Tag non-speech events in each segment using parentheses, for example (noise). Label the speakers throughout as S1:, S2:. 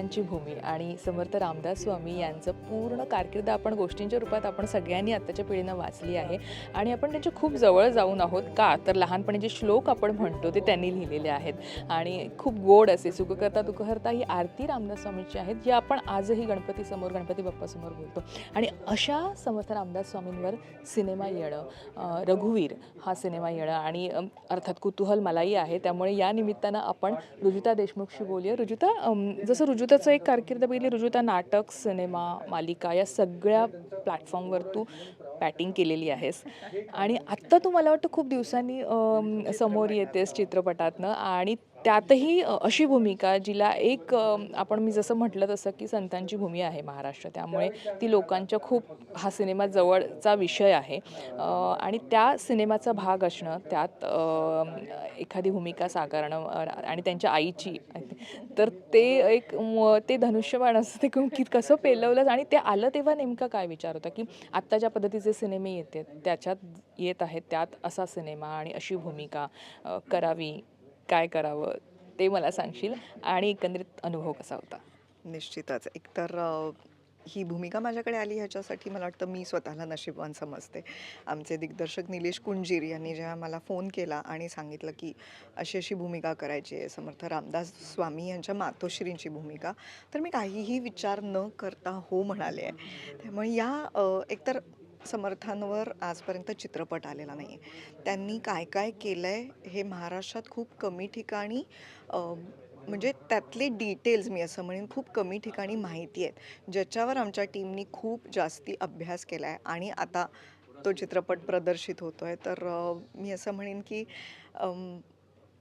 S1: संतांची भूमी आणि समर्थ रामदास स्वामी यांचं पूर्ण कारकीर्द आपण गोष्टींच्या रूपात आपण सगळ्यांनी आत्ताच्या पिढीनं वाचली आहे. आणि आपण त्यांच्या खूप जवळ जाऊन आहोत. का? तर लहानपणी जे श्लोक आपण म्हणतो ते त्यांनी लिहिलेले आहेत. आणि खूप गोड असे सुखकर्ता दुखहर्ता ही आरती रामदास स्वामींची आहेत जी आपण आजही गणपतीसमोर गणपती बाप्पासमोर बोलतो. आणि अशा समर्थ रामदास स्वामींवर सिनेमा येणं रघुवीर हा सिनेमा येणं आणि अर्थात कुतूहल मलाही आहे. त्यामुळे या निमित्तानं आपण रुजुता देशमुखशी बोलूया. रुजुता जसं रुजुता रुजुताचं एक कारकीर्द बघितली रुजुता नाटक सिनेमा मालिका या सगळ्या प्लॅटफॉर्मवर तू बॅटिंग केलेली आहेस. आणि आत्ता तू मला वाटतं खूप दिवसांनी समोर येतेस चित्रपटातनं आणि त्यातही अशी भूमिका जिला एक आपण मी जसं म्हटलं तसं की संतांची भूमी आहे महाराष्ट्र. त्यामुळे ती लोकांच्या खूप हा सिनेमा जवळचा विषय आहे. आणि त्या सिनेमाचा भाग असणं त्यात एखादी भूमिका साकारणं आणि त्यांच्या आईची तर ते एक ते धनुष्यबाण असतं ते की कसं पेलवलं आणि ते आलं तेव्हा नेमका काय विचार होता की आत्ता ज्या पद्धतीचे सिनेमे येते त्याच्यात येत आहेत त्यात असा सिनेमा आणि अशी भूमिका करावी काय करावं ते मला सांगशील आणि एकंदरीत अनुभव कसा होता?
S2: निश्चितच. एकतर ही भूमिका माझ्याकडे आली ह्याच्यासाठी मला वाटतं मी स्वतःला नशीबवान समजते. आमचे दिग्दर्शक निलेश कुंजीर यांनी जेव्हा मला फोन केला आणि सांगितलं की अशी अशी भूमिका करायची आहे समर्थ रामदास स्वामी यांच्या मातोश्रींची भूमिका तर मी काहीही विचार न करता हो म्हणाले आहे. त्यामुळे या एकतर समर्थांवर आजपर्यंत चित्रपट आलेला नाही आहे त्यांनी काय काय केलं आहे हे महाराष्ट्रात खूप कमी ठिकाणी म्हणजे त्यातले डिटेल्स मी असं म्हणेन खूप कमी ठिकाणी माहिती आहेत ज्याच्यावर आमच्या टीमनी खूप जास्ती अभ्यास केला आहे आणि आता तो चित्रपट प्रदर्शित होतो आहे तर मी असं म्हणेन की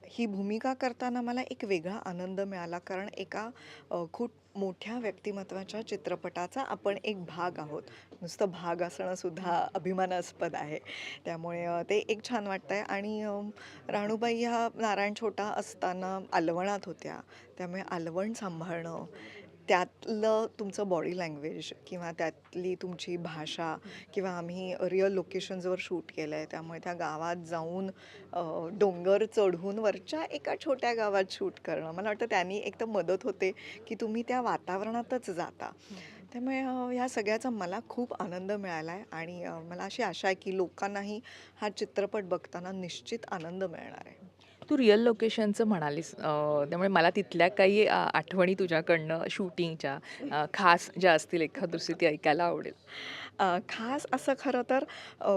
S2: ही भूमिका करताना मला एक वेगळा आनंद मिळाला कारण एका खूप मोठ्या व्यक्तिमत्वाच्या चित्रपटाचा आपण एक भाग आहोत. नुसतं भाग असणंसुद्धा अभिमानास्पद आहे. त्यामुळे ते एक छान वाटतं आहे आणि राणूबाई ह्या नारायण छोटा असताना अलवणात होत्या. त्यामुळे अलवण सांभाळणं त्यातलं तुमचं बॉडी लँग्वेज किंवा त्यातली तुमची भाषा किंवा आम्ही रिअल लोकेशन्सवर शूट केलं आहे त्यामुळे त्या गावात जाऊन डोंगर चढून वरच्या एका छोट्या गावात शूट करणं. मला वाटतं त्यांनी एक तर मदत होते की तुम्ही त्या वातावरणातच जाता. त्यामुळे ह्या सगळ्याचा मला खूप आनंद मिळाला आहे आणि मला अशी आशा आहे की लोकांनाही हा चित्रपट बघताना निश्चित आनंद मिळणार आहे.
S1: तू रिअल लोकेशनचं म्हणालीस. त्यामुळे मला तिथल्या काही आठवणी तुझ्याकडनं शूटिंगच्या खास ज्या असतील एखाद दुसरी ती ऐकायला आवडेल.
S2: अ, खास असं खरं तर अ,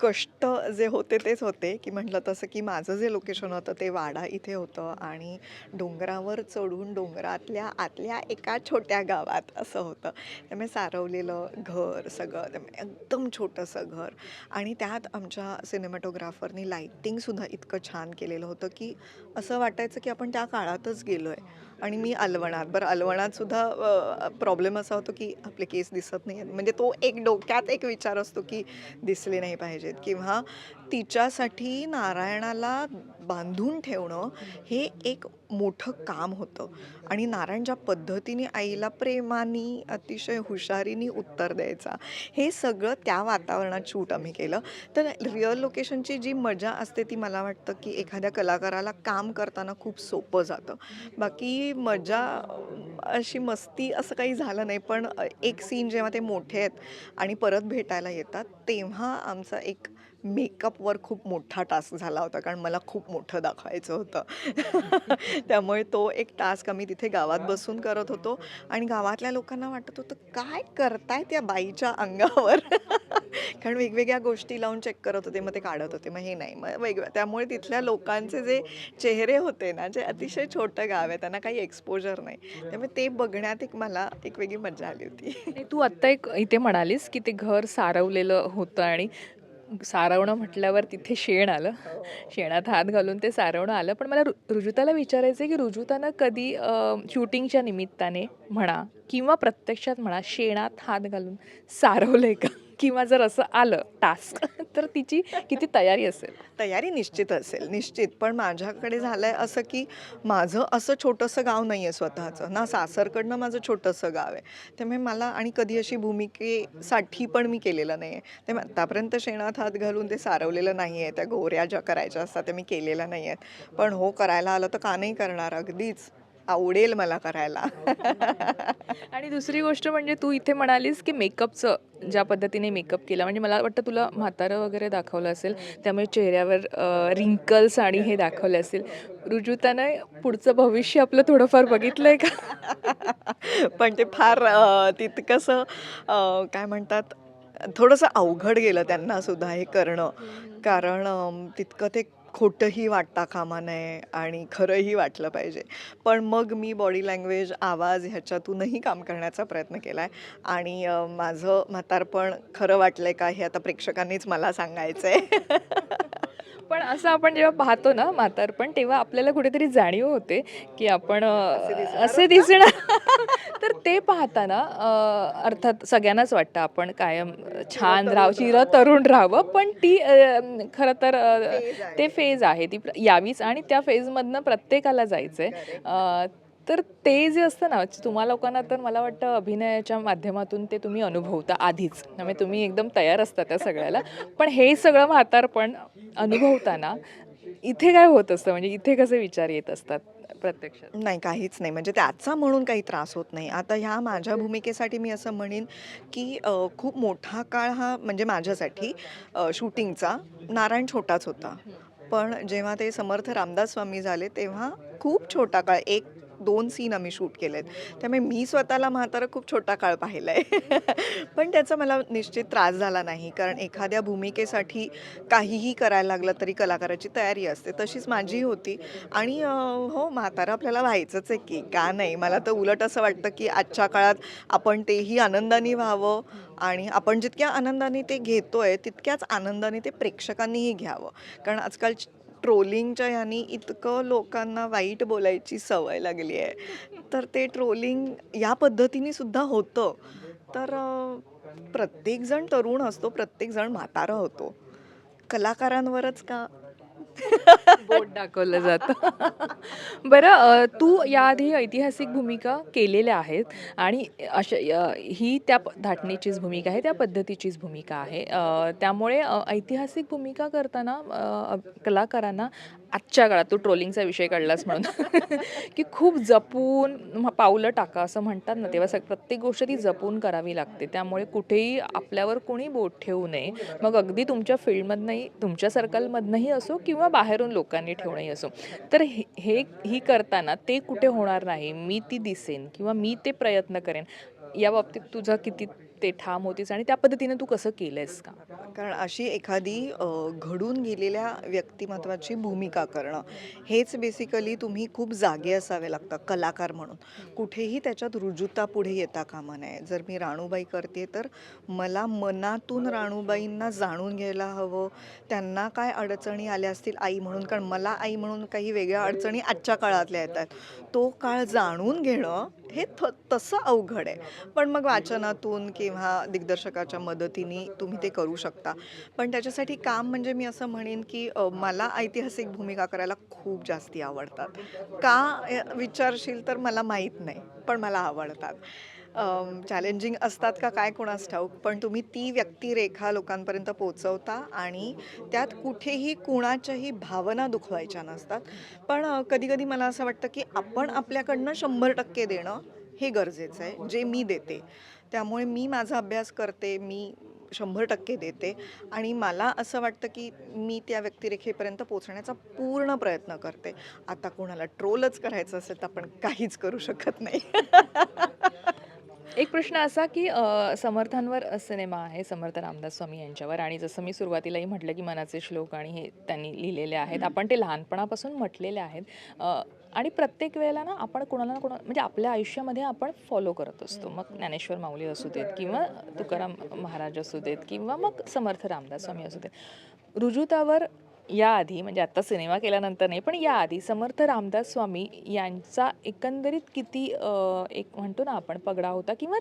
S2: कष्ट जे होते तेच होते. की म्हटलं तसं की माझं जे लोकेशन होतं ते वाडा इथे होतं आणि डोंगरावर चढून डोंगरातल्या आतल्या एका छोट्या गावात असं होतं. त्यामुळे सारवलेलं घर सगळं त्यामुळे एकदम छोटंसं घर. आणि त्यात आमच्या सिनेमॅटोग्राफरनी लाईटिंगसुद्धा इतकं छान केलेलं होतं की असं वाटायचं की आपण त्या काळातच गेलो आहे आणि मी अलवणात बरं अलवणात सुद्धा प्रॉब्लेम असा होतो की आपले केस दिसत नाही आहेत म्हणजे तो एक डोक्यात एक विचार असतो की दिसले नाही पाहिजेत. किंवा तिच्यासाठी नारायणाला बांधून ठेवणं हे एक मोठं काम होतं. आणि नारायण ज्या पद्धतीने आईला प्रेमाने अतिशय हुशारीने उत्तर द्यायचा हे सगळं त्या वातावरणात शूट आम्ही केलं. तर रिअल लोकेशनची जी मजा असते ती मला वाटतं की एखाद्या कलाकाराला काम करताना खूप सोपं जातं. बाकी मजा अशी मस्ती असं काही झालं नाही पण एक सीन जेव्हा ते मोठे आहेत आणि परत भेटायला येतात तेव्हा आमचा एक मेकअपवर खूप मोठा टास्क झाला होता कारण मला खूप मोठं दाखवायचं होतं. (laughs) त्यामुळे तो एक टास्क आम्ही तिथे गावात बसून करत होतो आणि गावातल्या लोकांना वाटत होतं काय करताय त्या बाईच्या अंगावर? (laughs) कारण वेगवेगळ्या गोष्टी लावून चेक करत होते मग ते काढत होते मग हे नाही मग वेगळं. त्यामुळे तिथल्या लोकांचे जे चेहरे होते ना जे अतिशय छोटं गाव आहे त्यांना काही एक्सपोजर नाही. त्यामुळे ते बघण्यात एक मला एक वेगळी मजा आली होती.
S1: तू आत्ता एक इथे म्हणालीस की ते घर सारवलेलं होतं आणि सारवणं म्हटल्यावर तिथे शेण आलं. शेणात हात घालून ते सारवणं आलं. पण मला रु रुजुताला विचारायचं आहे की रुजुतानं कधी शूटिंगच्या निमित्ताने म्हणा किंवा प्रत्यक्षात म्हणा शेणात हात घालून सारवलंय का? किंवा जर असं आलं टास्क (laughs) तर तिची किती तयारी असेल?
S2: तयारी निश्चित असेल निश्चित. पण माझ्याकडे झालं आहे असं की माझं असं छोटंसं गाव नाही आहे स्वतःचं. ना सासरकडनं माझं छोटंसं गाव आहे. त्यामुळे मला आणि कधी अशी भूमिकेसाठी पण मी केलेलं नाही आहे त्यामुळे आतापर्यंत शेणात हात घालून ते सारवलेलं नाही आहे त्या गोऱ्या ज्या करायच्या असतात त्या मी केलेल्या नाही आहेत पण हो करायला आलं तर का नाही करणार? अगदीच. आवडेल मला करायला.
S1: आणि दुसरी गोष्ट म्हणजे तू इथे म्हणालीस की मेकअपचं ज्या पद्धतीने मेकअप केला म्हणजे मला वाटतं तुला म्हातारं वगैरे दाखवलं असेल त्यामुळे चेहऱ्यावर रिंकल्स आणि हे दाखवले असेल. रुजुतानं पुढचं भविष्य आपलं थोडंफार बघितलंय का?
S2: पण ते फार तितकंसं काय म्हणतात थोडंसं अवघड गेलं त्यांना सुद्धा हे करणं. कारण तितकं ते खोटंही वाटता कामा नये आणि खरंही वाटलं पाहिजे. पण मग मी बॉडी लँग्वेज आवाज ह्याच्यातूनही काम करण्याचा प्रयत्न केला आहे आणि माझं म्हातारपण खरं वाटलं आहे का हे आता प्रेक्षकांनीच मला सांगायचं आहे (laughs)
S1: पण असं आपण जेव्हा पाहतो ना म्हातारपण तेव्हा आपल्याला कुठेतरी जाणीव होते की आपण असे दिसणार तर ते पाहताना अर्थात सगळ्यांनाच वाटतं आपण कायम छान राहावं चिर तरुण राहावं पण ती खरं तर
S2: आहे.
S1: ते फेज आहे. ती यावीच आणि त्या फेजमधनं प्रत्येकाला जायचंय. अ, तर ते जे असतं ना तुम्हा लोकांना तर मला वाटतं अभिनयाच्या माध्यमातून ते तुम्ही अनुभवता आधीच. त्यामुळे तुम्ही एकदम तयार असता त्या सगळ्याला. पण हे सगळं म्हातारपण अनुभवताना इथे काय होत असतं? म्हणजे इथे कसे विचार येत असतात प्रत्यक्षात?
S2: नाही काहीच नाही. म्हणजे त्याचा म्हणून काही त्रास होत नाही. आता ह्या माझ्या भूमिकेसाठी मी असं म्हणेन की खूप मोठा काळ हा म्हणजे माझ्यासाठी शूटिंगचा नारायण छोटाच होता. पण जेव्हा ते समर्थ रामदास स्वामी झाले तेव्हा खूप छोटा काळ एक दोन सीन आम्ही शूट केले आहेत त्यामुळे मी स्वतःला म्हातारा खूप छोटा काळ पाहिला आहे (laughs) पण त्याचा मला निश्चित त्रास झाला नाही. कारण एखाद्या भूमिकेसाठी काहीही करायला लागलं तरी कलाकाराची तयारी असते. तशीच माझी होती. आणि हो म्हातारा आपल्याला व्हायचंच आहे की का नाही? मला तर उलट असं वाटतं की आजच्या काळात आपण तेही आनंदाने व्हावं आणि आपण जितक्या आनंदाने ते घेतोय तितक्याच आनंदाने ते प्रेक्षकांनीही घ्यावं. कारण आजकाल ट्रोलिंगच्या ह्यानी इतकं लोकांना वाईट बोलायची सवय लागली आहे. तर ते ट्रोलिंग या पद्धतीने सुद्धा होतं. तर प्रत्येकजण तरुण असतो प्रत्येकजण म्हातारा होतो. कलाकारांवरच का?
S1: बोट दाखवलं जातं. बरं तू याआधी ऐतिहासिक भूमिका केलेल्या आहेत आणि अशा ही त्या धाटणीचीच भूमिका आहे त्या पद्धतीचीच भूमिका आहे. त्यामुळे ऐतिहासिक भूमिका करताना कलाकारांना आजच्या काळात तू ट्रोलिंगचा विषय काढलास म्हणून. की खूप जपून पावलं टाका असं म्हणतात ना तेव्हा सग प्रत्येक गोष्ट ती जपून करावी लागते. त्यामुळे कुठेही आपल्यावर कोणी बोट ठेवू नये. मग अगदी तुमच्या फील्डमधनंही तुमच्या सर्कलमधनंही असो किंवा बाहेरून लोकांनी ठेवणंही असो. तर हे हे ही करताना ते कुठे होणार नाही मी ती दिसेन किंवा मी ते प्रयत्न करेन या बाबतीत तुझा किती ते ठाम होतीस आणि त्या पद्धतीने तू कसं केलंयस का?
S2: कारण अशी एखादी घडून गेलेल्या व्यक्तिमत्वाची भूमिका करणं हेच बेसिकली तुम्ही खूप जागे असावे लागतं कलाकार म्हणून. कुठेही त्याच्यात रुजुता पुढे येता कामा नये. जर मी राणूबाई करते तर मला मनातून राणूबाईंना जाणून घ्यायला हवं. त्यांना काय अडचणी आल्या असतील आई म्हणून कारण मला आई म्हणून काही वेगळ्या अडचणी आजच्या काळातल्या येतात तो काळ जाणून घेणं हे थ तसं अवघड आहे. पण मग वाचनातून किंवा दिग्दर्शकाच्या मदतीने तुम्ही ते करू शकता. पण त्याच्यासाठी काम म्हणजे मी असं म्हणेन की मला ऐतिहासिक भूमिका करायला खूप जास्ती आवडतात. का विचारशील तर मला माहीत नाही पण मला आवडतात. चॅलेंजिंग असतात का काय कोणास ठाऊक? पण तुम्ही ती व्यक्तिरेखा लोकांपर्यंत पोचवता आणि त्यात कुठेही कुणाच्याही भावना दुखवायच्या नसतात. पण कधी कधी मला असं वाटतं की आपण आपल्याकडनं शंभर टक्के देणं हे गरजेचं आहे जे मी देते. त्यामुळे मी माझा अभ्यास करते मी शंभर टक्के देते आणि मला असं वाटतं की मी त्या व्यक्तिरेखेपर्यंत पोचण्याचा पूर्ण प्रयत्न करते. आता कोणाला ट्रोलच करायचं असेल तर आपण काहीच करू शकत नाही. (laughs)
S1: एक प्रश्न असा की अ, समर्थांवर सिनेमा आहे समर्थ रामदास स्वामी यांच्यावर. आणि जसं मी सुरुवातीलाही म्हटलं की मनाचे श्लोक आणि हे त्यांनी लिहिलेले आहेत. आपण ते लहानपणापासून म्हटलेले आहेत. अ, आणि प्रत्येक वेळेला ना आपण कोणाला ना कोणा म्हणजे आपल्या आयुष्यामध्ये आपण फॉलो करत असतो. मग ज्ञानेश्वर माऊली असू देत किंवा तुकाराम महाराज असू देत किंवा मग समर्थ रामदास स्वामी असू देत. रुजुतावर याआधी म्हणजे आत्ता सिनेमा केल्यानंतर नाही पण याआधी समर्थ रामदास स्वामी यांचा एकंदरीत किती एक म्हणतो ना आपण पगडा होता? किंवा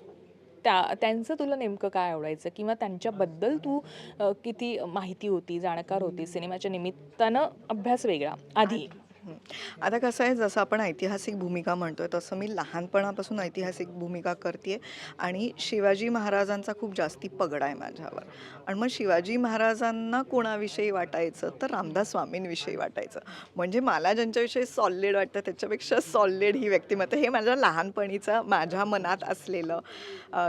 S1: त्या त्यांचं तुला नेमकं काय आवडायचं? किंवा त्यांच्याबद्दल तू किती माहिती होती जाणकार होती सिनेमाच्या निमित्तानं अभ्यास वेगळा आधी?
S2: आता कसं आहे जसं आपण ऐतिहासिक भूमिका म्हणतोय तसं मी लहानपणापासून ऐतिहासिक भूमिका करते आणि शिवाजी महाराजांचा खूप जास्ती पगडा आहे माझ्यावर. आणि मग शिवाजी महाराजांना कोणाविषयी वाटायचं तर रामदास स्वामींविषयी वाटायचं. म्हणजे मला ज्यांच्याविषयी सॉलिड वाटतं त्याच्यापेक्षा सॉलिड ही व्यक्तिमत्व हे माझ्या लहानपणीचं माझ्या मनात असलेलं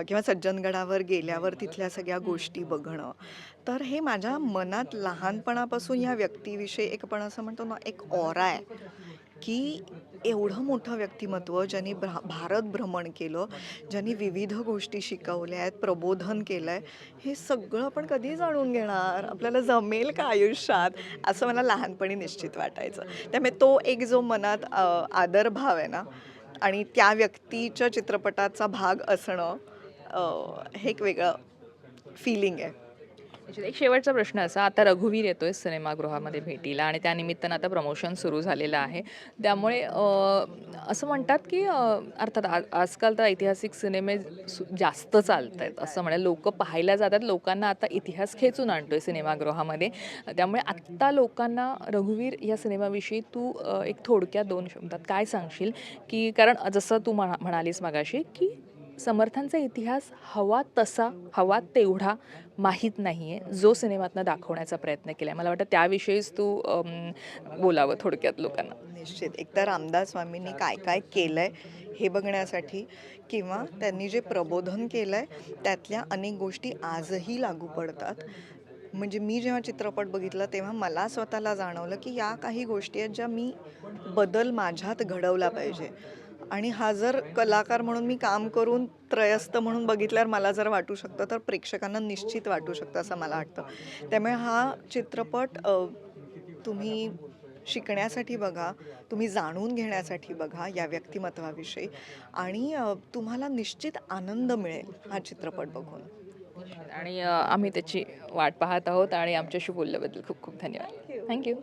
S2: किंवा सज्जनगडावर गेल्यावर तिथल्या सगळ्या गोष्टी बघणं तर हे माझ्या मनात लहानपणापासून ह्या व्यक्तीविषयी एक आपण असं म्हणतो ना एक ऑरा आहे की एवढं मोठं व्यक्तिमत्व ज्यांनी भ्रा भारत भ्रमण केलं ज्यांनी विविध गोष्टी शिकवल्या आहेत प्रबोधन केलं आहे हे सगळं आपण कधी जाणून घेणार? आपल्याला जमेल का आयुष्यात? असं मला लहानपणी निश्चित वाटायचं. त्यामुळे तो एक जो मनात आदरभाव आहे ना आणि त्या व्यक्तीच्या चित्रपटाचा भाग असणं हे एक वेगळं फिलिंग आहे.
S1: म्हणजे एक शेवटचा प्रश्न असा आता रघुवीर येतोय सिनेमागृहामध्ये भेटीला आणि त्यानिमित्तानं आता प्रमोशन सुरू झालेलं आहे. त्यामुळे असं म्हणतात की अर्थात आज आजकाल तर ऐतिहासिक सिनेमे सु- जास्त चालत आहेत असं म्हणेल लोक पाहायला जातात. लोकांना आता इतिहास खेचून आणतोय सिनेमागृहामध्ये. त्यामुळे आत्ता लोकांना रघुवीर या सिनेमाविषयी तू एक थोडक्यात दोन शब्दात काय सांगशील? की कारण जसं तू म्हणा म्हणालीस मगाशी की समर्थांचा इतिहास हवा तसा हवा तेवढा माहीत नाही आहे जो सिनेमातनं दाखवण्याचा प्रयत्न केला आहे मला वाटतं त्याविषयीच तू बोलावं थोडक्यात लोकांना.
S2: निश्चित. एकतर रामदास स्वामींनी काय काय केलं आहे हे बघण्यासाठी किंवा त्यांनी जे प्रबोधन केलं आहे त्यातल्या अनेक गोष्टी आजही लागू पडतात. म्हणजे मी जेव्हा चित्रपट बघितला तेव्हा मला स्वतःला जाणवलं की या काही गोष्टी आहेत ज्या मी बदल माझ्यात घडवला पाहिजे. आणि हा जर कलाकार म्हणून मी काम करून त्रयस्थ म्हणून बघितल्यावर मला जर वाटू शकतं तर प्रेक्षकांना निश्चित वाटू शकतं असं मला वाटतं. त्यामुळे हा चित्रपट तुम्ही शिकण्यासाठी बघा तुम्ही जाणून घेण्यासाठी बघा या व्यक्तिमत्वाविषयी आणि तुम्हाला निश्चित आनंद मिळेल हा चित्रपट बघून.
S1: आणि आम्ही त्याची वाट पाहत आहोत आणि आमच्याशी बोलल्याबद्दल खूप खूप धन्यवाद. थँक्यू